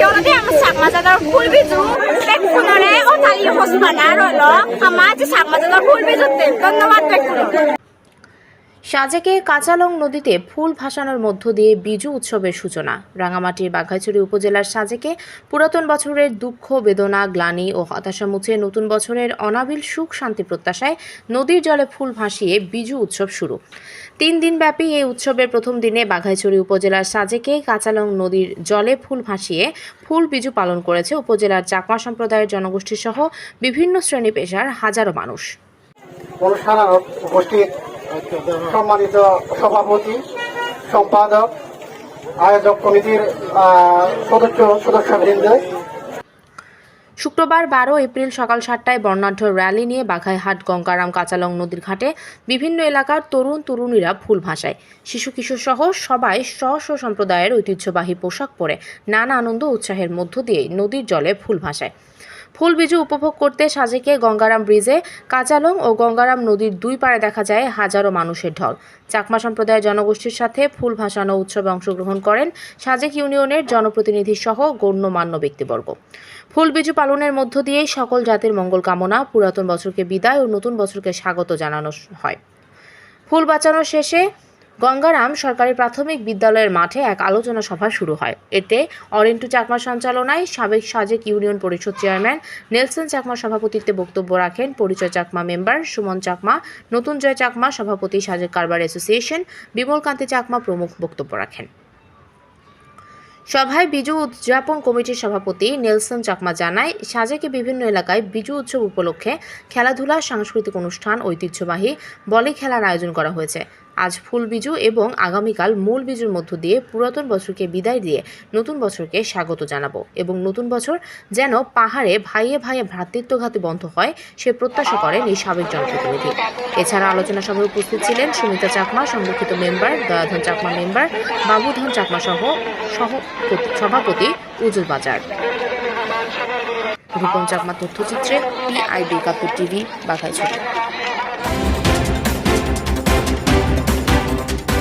지원하게 하면 장마자들 굴비주 백분원에 어달리 호스파나 rollo 아마지 장마자들 굴비주 때 ধন্যবাদ 백분 সাজেকে কাঁচালং নদীতে ফুল ভাসানোর মধ্য দিয়ে বিজু উৎসবের সূচনা রাঙামাটির বাঘাইছড়ি উপজেলার সাজেকে পুরাতন বছরের দুঃখ বেদনা গ্লানি ও হতাশা মুছে নতুন বছরের অনাবিল সুখ শান্তি প্রত্যাশায় নদীর জলে ফুল ভাসিয়ে বিজু উৎসব শুরু তিন দিনব্যাপী এই উৎসবের প্রথম দিনে বাঘাইছড়ি উপজেলার সাজেকে কাঁচালং নদীর জলে ফুল ভাসিয়ে ফুল বিজু পালন করেছে উপজেলার চাকমা সম্প্রদায়ের জনগোষ্ঠী সহ বিভিন্ন শ্রেণি পেশার হাজারো মানুষ। সম্মানিত সভাপতি, সম্পাদক, আয়োজক কমিটির সদস্য, সদস্যবৃন্দ শুক্রবার বারো এপ্রিল সকাল সাতটায় বর্ণাঢ্য র্যালি নিয়ে বাঘাইহাট, গঙ্গারাম, কাঁচালং নদীর ঘাটে বিভিন্ন এলাকার তরুণ তরুণীরা ফুল ভাসায়। শিশু কিশোর সহ সবাই স্ব স্ব সম্প্রদায়ের ঐতিহ্যবাহী পোশাক পরে নানা আনন্দ উৎসাহের মধ্য দিয়ে নদীর জলে ফুল ভাসায়। ফুল বিজু উপভোগ করতে সাজেকে গঙ্গারাম ব্রিজে, কাঁচালং ও গঙ্গারাম নদীর দুই পাড়ে দেখা যায় হাজারো মানুষের ঢল। চাকমা সম্প্রদায়ের জনগোষ্ঠীর সাথে ফুল ভাসানো উৎসবে অংশগ্রহণ করেন সাজেক ইউনিয়নের জনপ্রতিনিধি সহ গণ্যমান্য ব্যক্তিবর্গ। ফুল বিজু পালনের মধ্য দিয়েই সকল জাতির মঙ্গল কামনা পুরাতন বছরকে বিদায় ও নতুন বছরকে স্বাগত জানানো হয়। ফুল বাঁচানো শেষে গঙ্গারাম সরকারি প্রাথমিক বিদ্যালয়ের মাঠে এক আলোচনা সভা শুরু হয়। এতে অরেন্টু চাকমা সঞ্চালনায় সাবেক Sajek Union Parishad chairman Nelson Chakma সভাপতিত্বে বক্তব্য রাখেন পরিচয় চাকমা মেম্বার সুমন চাকমা, নতুন জয় চাকমা সভাপতি সাজেক কারবার অ্যাসোসিয়েশন, বিমল কান্তি চাকমা প্রমুখ বক্তব্য রাখেন। সভায় বিজু উদযাপন কমিটির সভাপতি নেলসন চাকমা জানায়, সাজেকে বিভিন্ন এলাকায় বিজু উৎসব উপলক্ষে খেলাধুলা, সাংস্কৃতিক অনুষ্ঠান, ঐতিহ্যবাহী বলে খেলার আয়োজন করা হয়েছে। আজ ফুল বিজু এবং আগামীকাল মূল বিজুর মধ্য দিয়ে পুরাতন বছরকে বিদায় দিয়ে নতুন বছরকে স্বাগত জানাব এবং নতুন বছর যেন পাহাড়ে ভাইয়ে ভাইয়ে ভ্রাতৃত্বঘাতী বন্ধ হয় সে প্রত্যাশা করেন এই সাবেক জনপ্রতিনিধি। এছাড়া আলোচনা সভায় উপস্থিত ছিলেন সুমিতা চাকমা সংরক্ষিত মেম্বার, দয়াধন চাকমা মেম্বার, বাবুধন চাকমা সহ সহ সভাপতি উজ্জ্বল বাজার। রূপম চাকমা তথ্যচিত্রে, পিআইবি কাপুর টিভি বাঘাইছড়ি